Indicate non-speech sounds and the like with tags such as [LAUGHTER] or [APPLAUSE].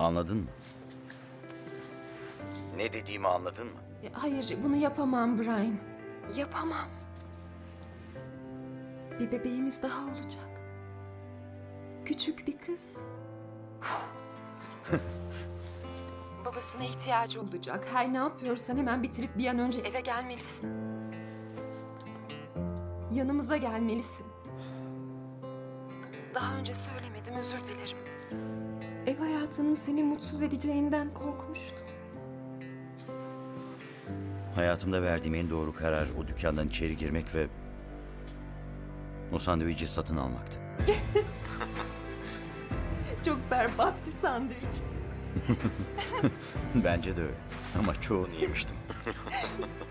Anladın mı? Ne dediğimi anladın mı? Ya Hayır, bunu yapamam Brian. Yapamam. Bir bebeğimiz daha olacak. Küçük bir kız. [LAUGHS] Babasına ihtiyacı olacak. Her ne yapıyorsan hemen bitirip bir an önce eve gelmelisin. Yanımıza gelmelisin. Daha önce söylemedim, özür dilerim. Ev hayatının seni mutsuz edeceğinden korkmuştum. Hayatımda verdiğim en doğru karar o dükkandan içeri girmek ve o sandviçi satın almaktı. [LAUGHS] Çok berbat bir sandviçti. [LAUGHS] Bence de öyle. Ama çoğunu yemiştim. [LAUGHS]